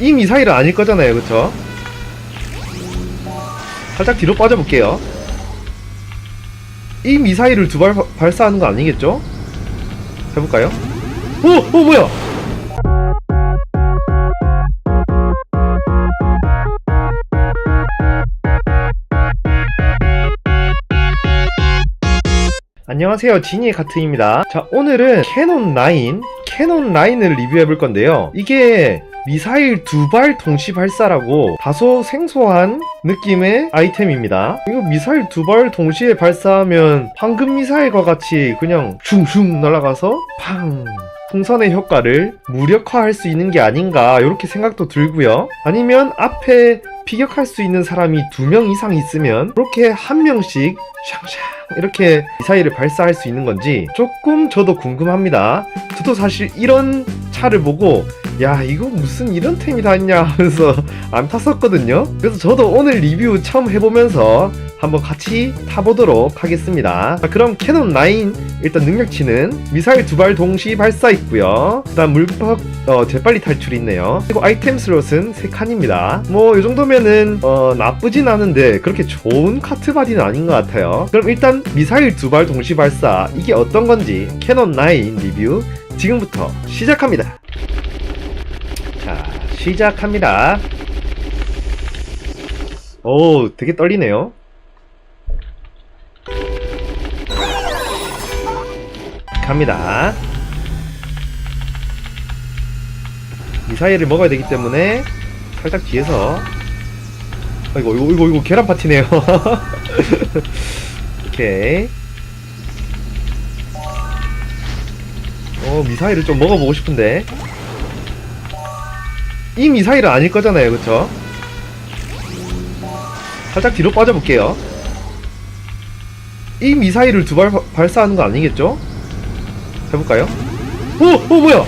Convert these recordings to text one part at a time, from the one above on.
이 미사일은 아닐 거잖아요 그쵸? 살짝 뒤로 빠져볼게요 이 미사일을 두 발 발사하는 거 아니겠죠? 해볼까요? 오! 오 뭐야! 안녕하세요 지니의 카트입니다 자 오늘은 캐논 9 캐논 9을 리뷰해 볼 건데요 이게 미사일 두 발 동시 발사라고 다소 생소한 느낌의 아이템입니다. 이거 미사일 두 발 동시에 발사하면 황금 미사일과 같이 그냥 슝슝 날아가서 팡! 풍선의 효과를 무력화할 수 있는 게 아닌가 이렇게 생각도 들고요. 아니면 앞에 피격할 수 있는 사람이 두 명 이상 있으면 그렇게 한 명씩 샹샹 이렇게 미사일을 발사할 수 있는 건지 조금 저도 궁금합니다. 저도 사실 이런 차를 보고 야 이거 무슨 이런 템이 다 있냐 하면서 안 탔었거든요. 그래서 저도 오늘 리뷰 처음 해보면서 한번 같이 타보도록 하겠습니다. 자, 그럼 캐논 9 일단 능력치는 미사일 두 발 동시 발사 있고요. 그다음 물퍽 어, 재빨리 탈출이 있네요. 그리고 아이템 슬롯은 3칸입니다. 뭐이 정도면은 어, 나쁘진 않은데 그렇게 좋은 카트 바디는 아닌 것 같아요. 그럼 일단 미사일 두 발 동시 발사 이게 어떤 건지 캐논 9 리뷰 지금부터 시작합니다. 자 시작합니다. 오 되게 떨리네요. 갑니다. 미사일을 먹어야 되기 때문에 살짝 뒤에서 아이고 이거 이거 이거 계란 파티네요. 오케이. 어 미사일을 좀 먹어보고 싶은데 이 미사일은 아닐 거잖아요, 그쵸? 살짝 뒤로 빠져볼게요. 이 미사일을 두 발 발사하는 거 아니겠죠? 해볼까요? 오! 오 뭐야!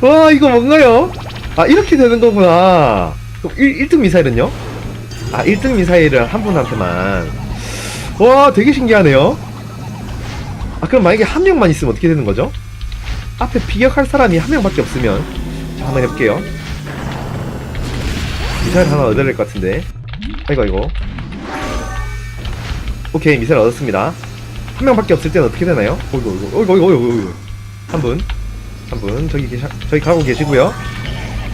와 이거 뭔가요? 아 이렇게 되는 거구나 그럼 1, 1등 미사일은요? 아 1등 미사일은 한 분한테만 와 되게 신기하네요. 아 그럼 만약에 한 명만 있으면 어떻게 되는 거죠? 앞에 피격할 사람이 한 명밖에 없으면 자 한번 해볼게요. 미사일 하나 얻어야 될 것 같은데. 아이고 아이고. 오케이 미사일 얻었습니다. 한 명밖에 없을 때는 어떻게 되나요? 어이구 어이구 어이구 어이구 어이구 어이구. 한분 한 분 저기 계셔 저기 가고 계시고요.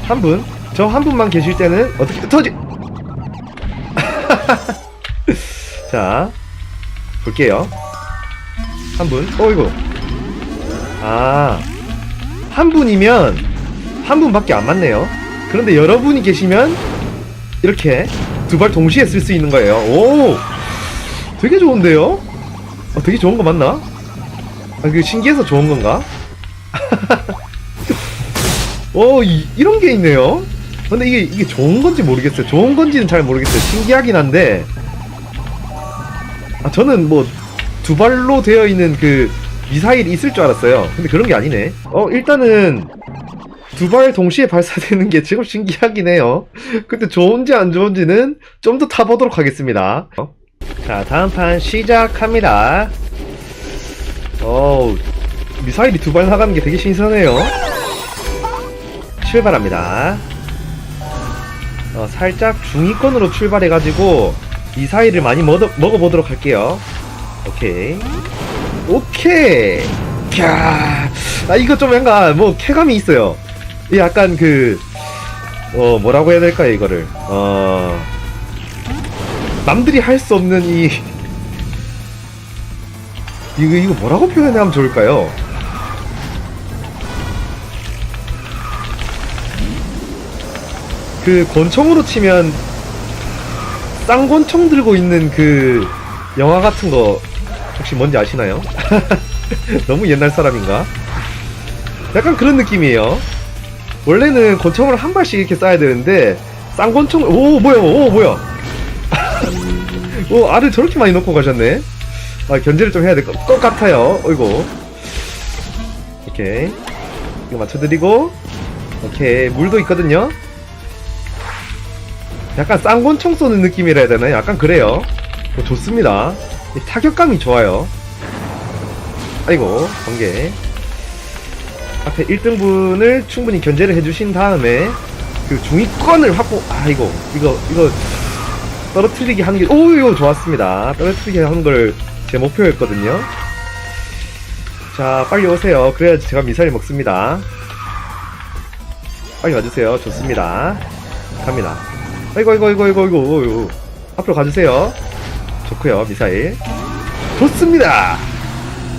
한 분 저 한 분만 계실 때는 어떻게 터지! 자 볼게요. 한 분. 어이구. 아 한 분이면 한 분밖에 안 맞네요. 그런데 여러분이 계시면 이렇게 두 발 동시에 쓸 수 있는 거예요. 오! 되게 좋은데요? 어, 되게 좋은 거 맞나? 아, 그 신기해서 좋은 건가? 오, 이, 이런 게 있네요. 근데 이게, 이게 좋은 건지 모르겠어요. 좋은 건지는 잘 모르겠어요. 신기하긴 한데. 아, 저는 뭐, 두 발로 되어 있는 그, 미사일이 있을 줄 알았어요. 근데 그런 게 아니네. 어, 일단은, 두 발 동시에 발사되는 게 제법 신기하긴 해요. 근데 좋은지 안 좋은지는 좀 더 타보도록 하겠습니다. 어? 자, 다음 판 시작합니다. 어우, 미사일이 두 발 나가는 게 되게 신선해요. 출발합니다. 어, 살짝 중위권으로 출발해가지고 미사일을 많이 먹어, 먹어보도록 할게요. 오케이. 오케이. 캬. 아, 이거 좀 약간 뭐 쾌감이 있어요. 이 약간 그, 어, 뭐라고 해야 될까요, 이거를. 어, 남들이 할 수 없는 이, 이거, 이거 뭐라고 표현하면 좋을까요? 그 권총으로 치면 쌍권총 들고 있는 그 영화 같은 거 혹시 뭔지 아시나요? 너무 옛날 사람인가? 약간 그런 느낌이에요. 원래는 권총을 한 발씩 이렇게 쏴야 되는데 쌍권총 오 뭐야 오 뭐야 오 알을 저렇게 많이 넣고 가셨네. 아 견제를 좀 해야 될 것 같아요. 어이구 오케이 이거 맞춰드리고 오케이 물도 있거든요. 약간 쌍권총 쏘는 느낌이라 해야 되나요? 약간 그래요. 어, 좋습니다. 이 타격감이 좋아요. 아이고 번개 앞에 1등분을 충분히 견제를 해주신 다음에 그 중위권을 확보 아 이거 이거 이거 떨어뜨리게 하는 게 오 이거 좋았습니다 떨어뜨리게 하는 걸 제 목표였거든요 자 빨리 오세요 그래야지 제가 미사일 먹습니다 빨리 와주세요 좋습니다 갑니다 아이고 아이고 아이고 아이고 아이고 앞으로 가주세요. 좋고요 미사일. 좋습니다.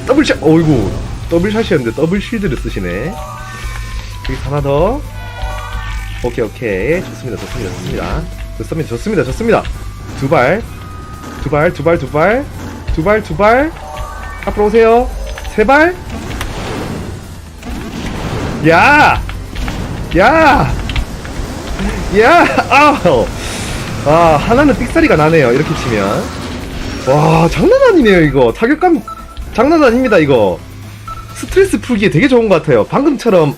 더블샷 어이구. 더블샷이었는데 더블 실드를 쓰시네. 여기 하나 더. 오케이 오케이. 좋습니다 좋습니다 좋습니다. 좋습니다 좋습니다 좋습니다. 두발 두발 두발 두발 두발 두발. 앞으로 오세요. 세발. 야! 야! 야! 아우! 아, 하나는 삑사리가 나네요. 이렇게 치면. 와, 장난 아니네요, 이거. 타격감, 장난 아닙니다, 이거. 스트레스 풀기에 되게 좋은 것 같아요. 방금처럼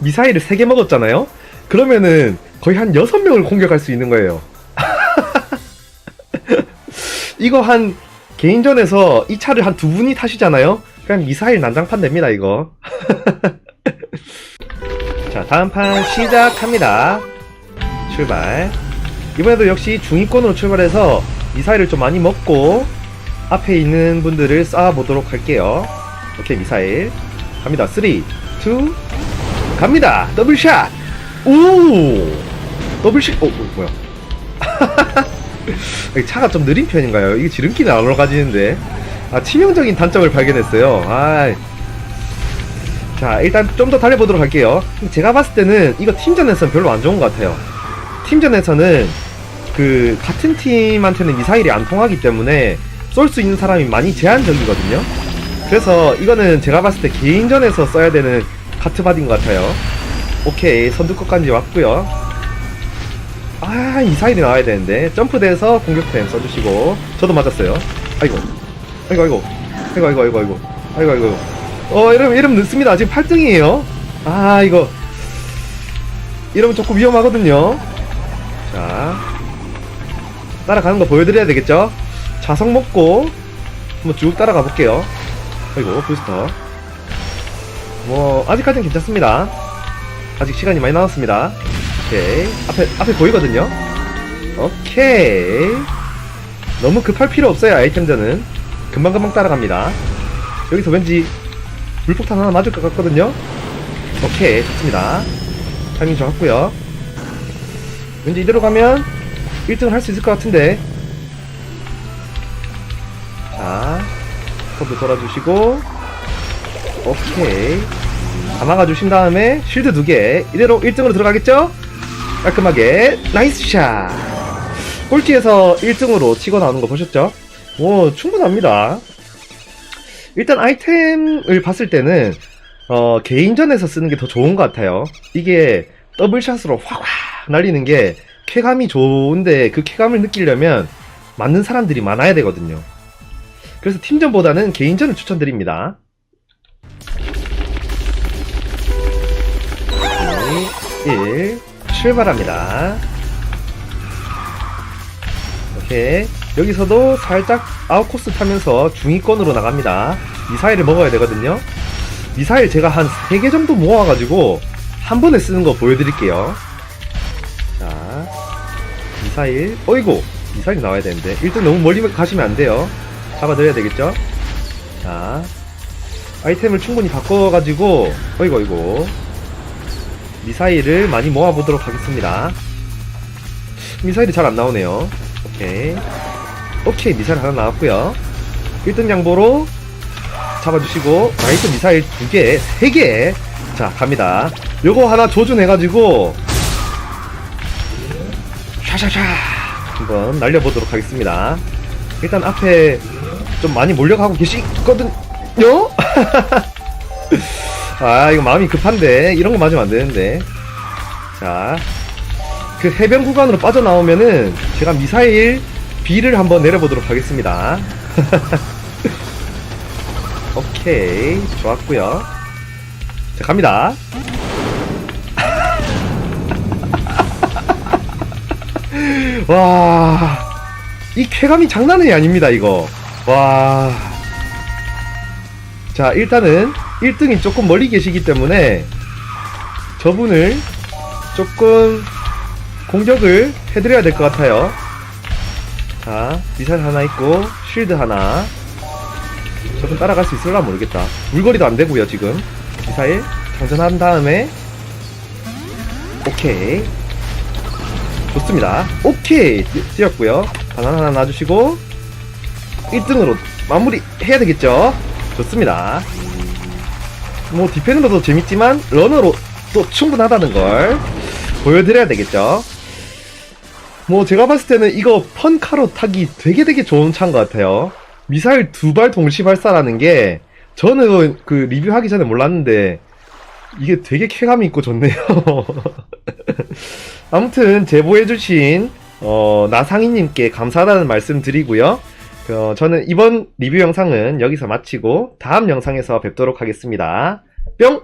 미사일을 3개 먹었잖아요? 그러면은 거의 한 6명을 공격할 수 있는 거예요. 이거 한, 개인전에서 이 차를 한 두 분이 타시잖아요? 그냥 미사일 난장판 됩니다, 이거. 자, 다음 판 시작합니다. 출발. 이번에도 역시 중위권으로 출발해서 미사일을 좀 많이 먹고 앞에 있는 분들을 쏴보도록 할게요. 오케이, 미사일. 갑니다. 3, 2, 갑니다. 더블샷! 오! 더블샷, 어, 어, 뭐야. 차가 좀 느린 편인가요? 이게 지름길이 안 올라가지는데. 아, 치명적인 단점을 발견했어요. 아 자, 일단 좀 더 달려보도록 할게요. 제가 봤을 때는 이거 팀전에서는 별로 안 좋은 것 같아요. 팀전에서는 그 같은 팀한테는 미사일이 안 통하기 때문에 쏠 수 있는 사람이 많이 제한적이거든요. 그래서 이거는 제가 봤을 때 개인전에서 써야 되는 카트바디인 것 같아요. 오케이, 선두권까지 왔고요. 아, 미사일이 나와야 되는데 점프대에서 공격템 써주시고 저도 맞았어요. 아이고, 아이고, 아이고, 아이고, 아이고, 아이고, 아이고, 아이고, 아이고. 어, 이러면 이러면 늦습니다. 지금 8등이에요. 아, 이거 이러면 조금 위험하거든요. 자, 따라가는 거 보여드려야 되겠죠? 자석 먹고 한번 쭉 따라가 볼게요. 아이고, 부스터. 뭐 아직까지는 괜찮습니다. 아직 시간이 많이 남았습니다. 오케이, 앞에 앞에 보이거든요. 오케이. 너무 급할 필요 없어요 아이템전은 금방금방 따라갑니다. 여기서 왠지 물폭탄 하나 맞을 것 같거든요. 오케이, 좋습니다. 타이밍 좋았고요. 왠지 이대로 가면 1등을 할 수 있을 것 같은데. 자, 컵도 돌아주시고, 오케이. 다 막아주신 다음에 쉴드 두 개. 이대로 1등으로 들어가겠죠? 깔끔하게 나이스 샷. 꼴찌에서 1등으로 치고 나오는 거 보셨죠? 오, 충분합니다. 일단 아이템을 봤을 때는 어, 개인전에서 쓰는 게 더 좋은 것 같아요. 이게 더블샷으로 확확 날리는 게 쾌감이 좋은데 그 쾌감을 느끼려면 맞는 사람들이 많아야 되거든요. 그래서 팀전보다는 개인전을 추천드립니다. 2, 1, 출발합니다. 오케이. 여기서도 살짝 아웃코스 타면서 중위권으로 나갑니다. 미사일을 먹어야 되거든요. 미사일 제가 한 3개 정도 모아가지고 한 번에 쓰는 거 보여드릴게요. 자, 미사일. 어이구! 미사일이 나와야 되는데. 일단 너무 멀리 가시면 안 돼요. 잡아드려야 되겠죠? 자, 아이템을 충분히 바꿔가지고, 어이구, 어이구. 미사일을 많이 모아보도록 하겠습니다. 미사일이 잘 안 나오네요. 오케이. 오케이, 미사일 하나 나왔고요 1등 양보로 잡아주시고, 나이스 미사일 2개, 3개. 자, 갑니다. 요거 하나 조준해가지고, 샤샤샤. 한번 날려보도록 하겠습니다. 일단 앞에 좀 많이 몰려가고 계시거든요? 아, 이거 마음이 급한데. 이런 거 맞으면 안 되는데. 자. 그 해변 구간으로 빠져나오면은 제가 미사일 B를 한번 내려보도록 하겠습니다. 오케이. 좋았고요 자, 갑니다. 와. 이 쾌감이 장난이 아닙니다, 이거. 와. 자, 일단은 1등이 조금 멀리 계시기 때문에 저분을 조금 공격을 해드려야 될 것 같아요. 자, 미사일 하나 있고, 쉴드 하나. 저분 따라갈 수 있을라 모르겠다. 물거리도 안 되고요, 지금. 미사일 장전한 다음에, 오케이. 좋습니다. 오케이! 뛰- 뛰었고요. 바나나 하나 놔주시고, 1등으로 마무리 해야 되겠죠? 좋습니다. 뭐, 디펜으로도 재밌지만, 러너로 또 충분하다는 걸 보여드려야 되겠죠? 뭐 제가 봤을 때는 이거 펀카로 타기 되게 되게 좋은 차인 것 같아요. 미사일 두 발 동시 발사라는 게 저는 그 리뷰하기 전에 몰랐는데 이게 되게 쾌감이 있고 좋네요. 아무튼 제보해주신 어, 나상희님께 감사하다는 말씀 드리고요. 어, 저는 이번 리뷰 영상은 여기서 마치고 다음 영상에서 뵙도록 하겠습니다. 뿅!